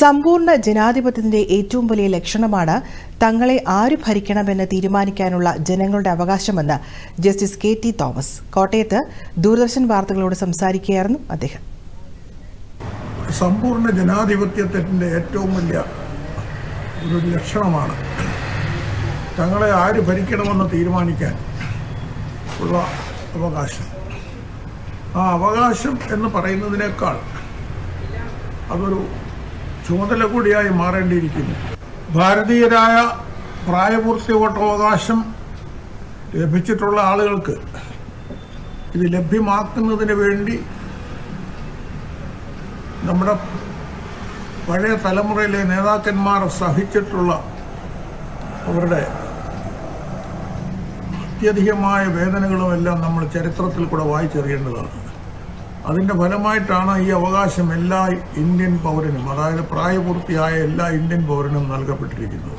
സമ്പൂർണ ജനാധിപത്യത്തിന്റെ ഏറ്റവും വലിയ ലക്ഷണമാണ് തങ്ങളെ ആര് ഭരിക്കണമെന്ന് തീരുമാനിക്കാനുള്ള ജനങ്ങളുടെ അവകാശമെന്ന് ജസ്റ്റിസ് കെ ടി തോമസ്. കോട്ടയത്ത് ദൂരദർശൻ വാർത്തകളോട് സംസാരിക്കുകയായിരുന്നു അദ്ദേഹം. സമ്പൂർണ ജനാധിപത്യത്തിന്റെ ഏറ്റവും വലിയ ഒരു ലക്ഷണമാണ് തങ്ങളെ ആര് ഭരിക്കണമെന്ന് തീരുമാനിക്കാൻ ഉള്ള അവകാശം. ആ അവകാശം എന്ന് പറയുന്നതിനേക്കാൾ അതൊരു ചുമതല കൂടിയായി മാറേണ്ടിയിരിക്കുന്നു. ഭാരതീയരായ പ്രായപൂർത്തി വോട്ടവകാശം ലഭിച്ചിട്ടുള്ള ആളുകൾക്ക് ഇത് ലഭ്യമാക്കുന്നതിന് വേണ്ടി നമ്മുടെ പഴയ തലമുറയിലെ നേതാക്കന്മാർ സഹിച്ചിട്ടുള്ള അവരുടെ അത്യധികമായ വേദനകളുമെല്ലാം നമ്മൾ ചരിത്രത്തിൽ കൂടെ വായിച്ചറിയേണ്ടതാണ്. അതിന്റെ ഫലമായിട്ടാണ് ഈ അവകാശം എല്ലാ ഇന്ത്യൻ പൗരനും അതായത് പ്രായപൂർത്തിയായ എല്ലാ ഇന്ത്യൻ പൗരനും നൽകപ്പെട്ടിരിക്കുന്നത്.